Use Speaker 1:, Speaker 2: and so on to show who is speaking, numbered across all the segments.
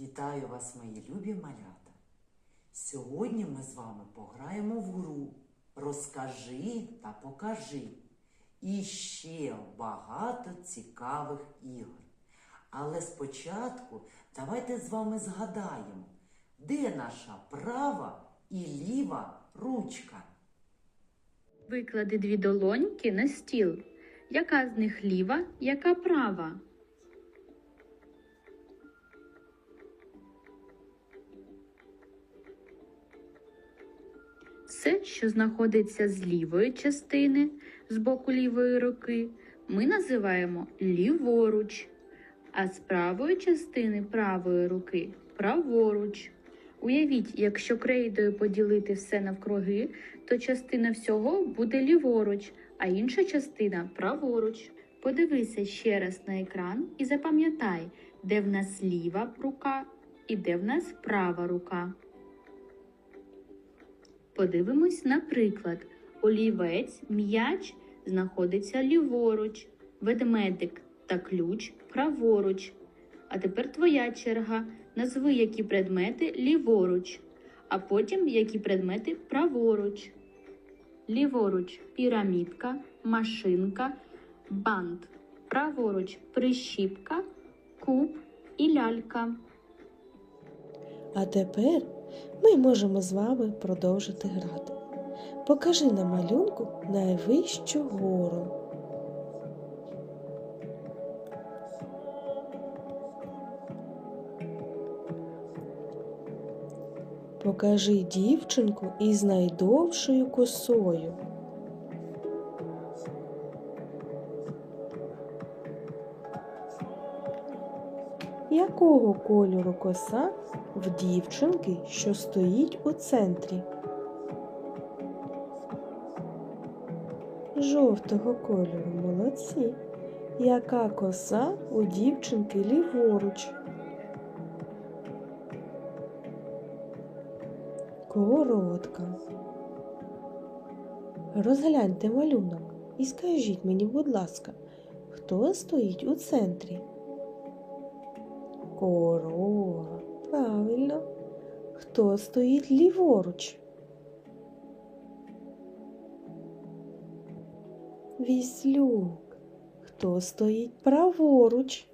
Speaker 1: Вітаю вас, мої любі малята! Сьогодні ми з вами пограємо в гру Розкажи та покажи. І ще багато цікавих ігор. Але спочатку давайте з вами згадаємо, де наша права і ліва ручка.
Speaker 2: Виклади дві долоньки на стіл. Яка з них ліва, яка права? Все, що знаходиться з лівої частини, з боку лівої руки, ми називаємо ліворуч, а з правої частини правої руки праворуч. Уявіть, якщо крейдою поділити все навкруги, то частина всього буде ліворуч, а інша частина праворуч. Подивися ще раз на екран і запам'ятай, де в нас ліва рука і де в нас права рука. Подивимось на приклад. Олівець, м'яч знаходиться ліворуч, ведмедик та ключ праворуч. А тепер твоя черга. Назви, які предмети ліворуч, а потім які предмети праворуч. Ліворуч пірамідка, машинка, бант. Праворуч прищіпка, куб і лялька.
Speaker 3: А тепер ми можемо з вами продовжити грати. Покажи на малюнку найвищу гору. Покажи дівчинку із найдовшою косою. Якого кольору коса в дівчинки, що стоїть у центрі? Жовтого кольору молодці. Яка коса у дівчинки ліворуч? Коротка. Розгляньте малюнок і скажіть мені, будь ласка, хто стоїть у центрі? Корова. Правильно. Хто стоїть ліворуч? Віслюк. Хто стоїть праворуч?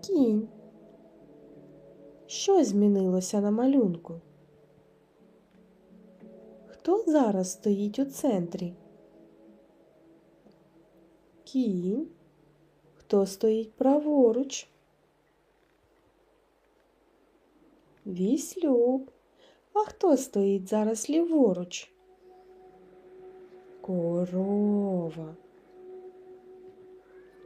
Speaker 3: Кінь. Що змінилося на малюнку? Хто зараз стоїть у центрі? Кінь. Хто стоїть праворуч? Віслюк. А хто стоїть зараз ліворуч? Корова.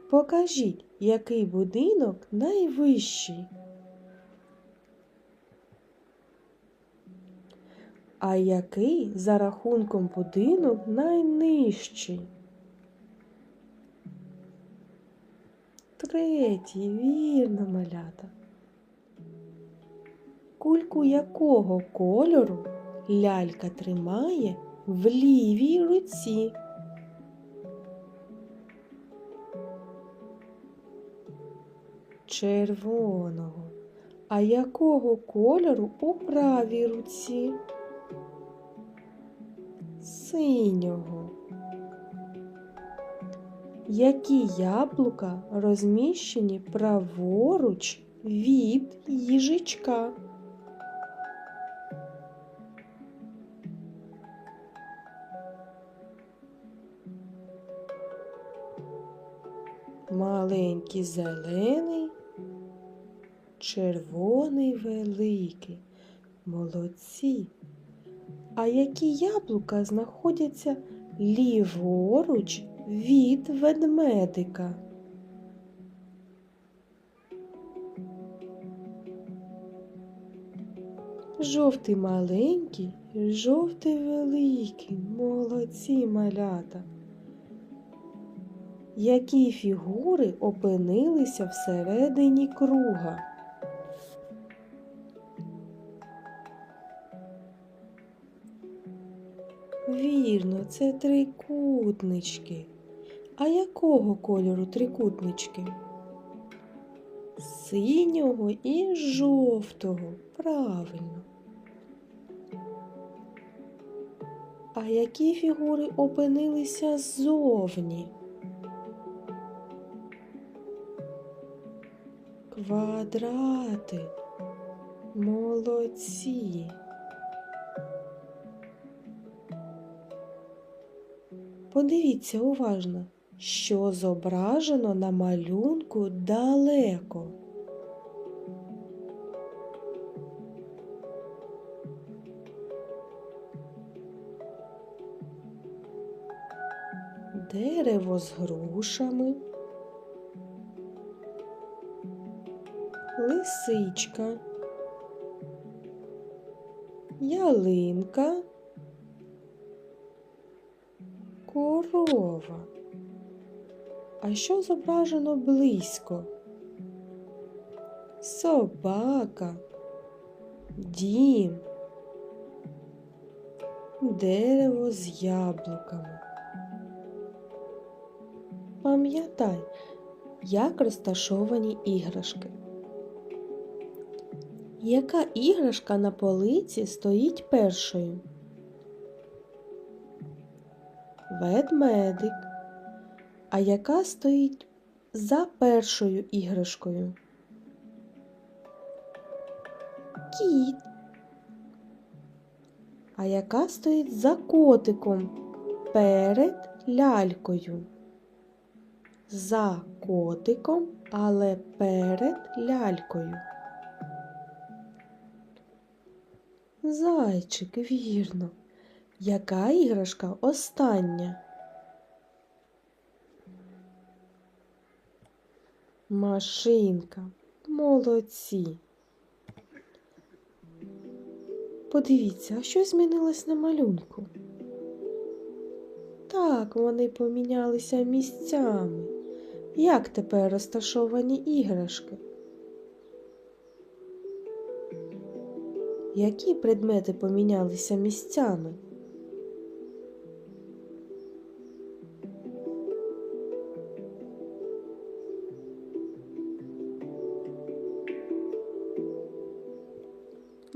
Speaker 3: Покажіть, який будинок найвищий. А який за рахунком будинок найнижчий? Третій, вірно, малята. Кульку якого кольору лялька тримає в лівій руці? Червоного. А якого кольору у правій руці? Синього. Які яблука розміщені праворуч від їжачка? Маленький зелений, червоний великий. Молодці. А які яблука знаходяться ліворуч від ведмедика? Жовтий маленький, жовтий великий, молодці малята. Які фігури опинилися всередині круга? Вірно, це трикутнички. А якого кольору трикутнички? синього і жовтого. Правильно. А які фігури опинилися ззовні? Квадрати. Молодці. Подивіться уважно, що зображено на малюнку далеко. Дерево з грушами, лисичка, ялинка, корова. А що зображено близько? Собака, дім, дерево з яблуками. Пам'ятай, як розташовані іграшки. Яка іграшка на полиці стоїть першою? Ведмедик. А яка стоїть за першою іграшкою? Кіт. А яка стоїть за котиком перед лялькою? За котиком, але перед лялькою. Зайчик, вірно. Яка іграшка остання? Машинка. Молодці. Подивіться, а що змінилось на малюнку? Так, вони помінялися місцями. Як тепер розташовані іграшки? Які предмети помінялися місцями?